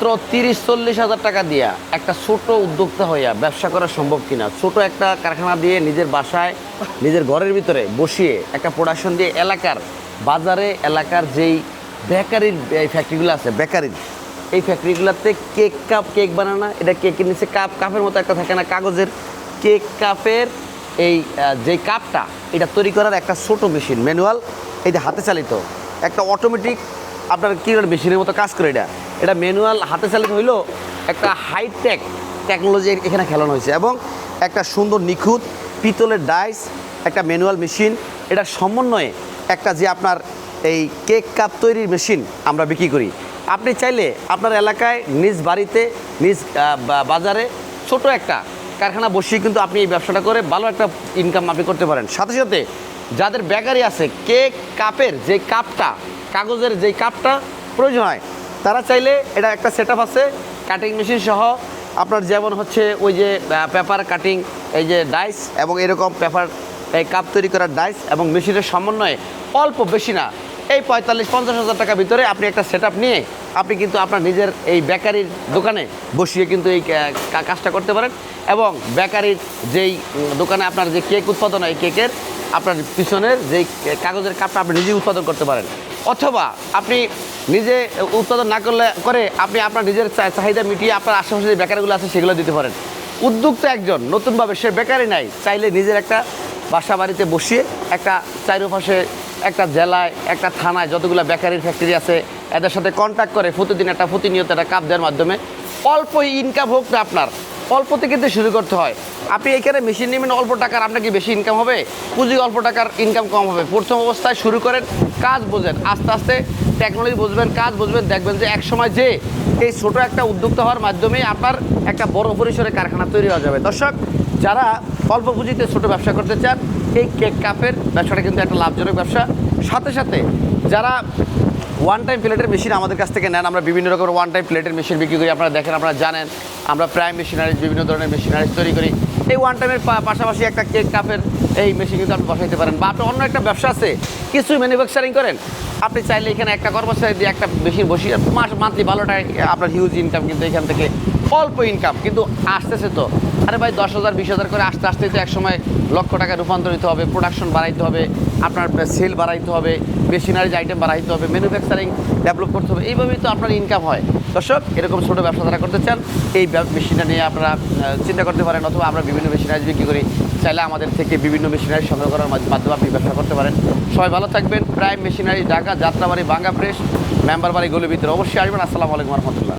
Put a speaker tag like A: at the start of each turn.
A: মাত্র তিরিশ চল্লিশ হাজার টাকা দিয়া একটা ছোট উদ্যোক্তা হইয়া ব্যবসা করা সম্ভব কিনা? ছোট একটা কারখানা দিয়ে নিজের বাসায়, নিজের ঘরের ভিতরে বসিয়ে একটা প্রোডাকশন দিয়ে এলাকার বাজারে, এলাকার যেই বেকারির ফ্যাক্টরিগুলো আছে, বেকারির, এই ফ্যাক্টরিগুলোতে কেক কাপ, কেক বানানো, এটা কেকের নিচে কাপ, কাপের মতো একটা থাকে না, কাগজের কেক কাপের এই যে কাপটা, এটা তৈরি করার একটা ছোট মেশিন, ম্যানুয়াল এটা হাতে চালিত। একটা অটোমেটিক আপনার কি মেশিনের মতো কাজ করে এটা। এটা ম্যানুয়াল হাতে চালিত হইলেও একটা হাইটেক টেকনোলজি এখানে খেলানো হয়েছে এবং একটা সুন্দর নিখুঁত পিতলের ডাইস একটা ম্যানুয়াল মেশিন এটা সমন্বয়ে একটা যে আপনার এই কেক কাপ তৈরির মেশিন আমরা বিক্রি করি। আপনি চাইলে আপনার এলাকায় নিজ বাড়িতে, নিজ বাজারে ছোট একটা কারখানা বসিয়ে কিন্তু আপনি এই ব্যবসাটা করে ভালো একটা ইনকাম আপনি করতে পারেন। সাথে সাথে যাদের বেকারি আছে কেক কাপের যে কাপটা কাগজের যেই কাপটা প্রয়োজন হয় তারা চাইলে এটা একটা সেট আছে কাটিং মেশিন সহ। আপনার যেমন হচ্ছে ওই যে পেপার কাটিং এই যে ডাইস এবং এরকম পেপার এই কাপ তৈরি করার ডাইস এবং মেশিনের সমন্বয়ে, অল্প বেশি না, এই পঁয়তাল্লিশ, পঞ্চাশ হাজার টাকার ভিতরে আপনি একটা সেট নিয়ে আপনি কিন্তু আপনার নিজের এই বেকারির দোকানে বসিয়ে কিন্তু এই কাজটা করতে পারেন এবং বেকারির যেই দোকানে আপনার যে কেক উৎপাদন হয় কেকের আপনার পিছনের যেই কাগজের কাপটা আপনি নিজেই উৎপাদন করতে পারেন। অথবা আপনি নিজে উৎপাদন না করলে, করে আপনি আপনার নিজের চাহিদা মিটিয়ে আপনার আশেপাশে যে বেকারগুলো আছে সেগুলো দিতে পারেন। উদ্যোক্তা একজন, নতুনভাবে সে বেকারি নাই, চাইলে নিজের একটা বাসা বাড়িতে বসিয়ে একটা চারিপাশে একটা জেলায়, একটা থানায় যতগুলো বেকারির ফ্যাক্টরি আছে, এদের সাথে কন্ট্যাক্ট করে প্রতিদিন একটা প্রতিনিয়ত একটা কাপ দেওয়ার মাধ্যমে অল্প ইনকাম হোক না আপনার, অল্পতে কিন্তু শুরু করতে হয়। আপনি এখানে মেশিন নেবেন, অল্প টাকার আপনার কি বেশি ইনকাম হবে? পুঁজি অল্প টাকার ইনকাম কম হবে। প্রথম অবস্থায় শুরু করেন, কাজ বোঝেন, আস্তে আস্তে টেকনোলজি বুঝবেন, কাজ বুঝবেন, দেখবেন যে এক সময় যে এই ছোট একটা উদ্যোক্তা হওয়ার মাধ্যমে আপনার একটা বড় পরিসরে কারখানা তৈরি হয়ে যাবে। দর্শক, যারা অল্প পুঁজিতে ছোট ব্যবসা করতে চান, এই কেক কাপের ব্যবসাটা কিন্তু একটা লাভজনক ব্যবসা। সাথে সাথে যারা ওয়ান টাইম প্লেটের মেশিন আমাদের কাছ থেকে নেন, আমরা বিভিন্ন রকমের ওয়ান টাইম প্লেটের মেশিন বিক্রি করি, আপনারা দেখেন, আপনারা জানেন, আমরা প্রায় মেশিনারিজ বিভিন্ন ধরনের মেশিনারিজ তৈরি করি। এই ওয়ান টাইমের পাশাপাশি একটা কেক কাপের এই মেশিন কিন্তু আপনি বসাইতে পারেন। বা আপনার অন্য একটা ব্যবসা আছে, কিছু ম্যানুফ্যাকচারিং করেন, আপনি চাইলে এখানে একটা কর্মচারী দিয়ে একটা মেশিন বসিয়ে মাস মান্থলি ভালো টাকা আপনার হিউজ ইনকাম কিন্তু এখান থেকে অল্প ইনকাম কিন্তু আসতেছে তো। আরে ভাই, দশ হাজার, বিশ হাজার করে আস্তে আস্তে তো এক সময় লক্ষ টাকা রূপান্তরিত হবে প্রোডাকশন বাড়াইতে হবে, আপনার সেল বাড়াইতে হবে মেশিনারিজ আইটেম বাড়াইতে হবে ম্যানুফ্যাকচারিং ডেভেলপ করতে হবে, এইভাবেই তো আপনার ইনকাম হয়। দর্শক, এরকম ছোটো ব্যবসা তারা করতে চান, এই মেশিনটা নিয়ে আপনারা চিন্তা করতে পারেন, অথবা আমরা বিভিন্ন মেশিনারিজ বিক্রি করি। চাইলে আমাদের থেকে বিভিন্ন মেশিনারি সংগ্রহ করার মাধ্যমে আপনি ব্যবসা করতে পারেন। সবাই ভালো থাকবেন। প্রাইম মেশিনারি ঢাকা, যাত্রাবাড়ি বাঙ্গা প্রেস মেম্বার বাড়ি গলির ভিতরে অবশ্যই আসবেন। আসসালামু আলাইকুম রহমতুল্লাহ।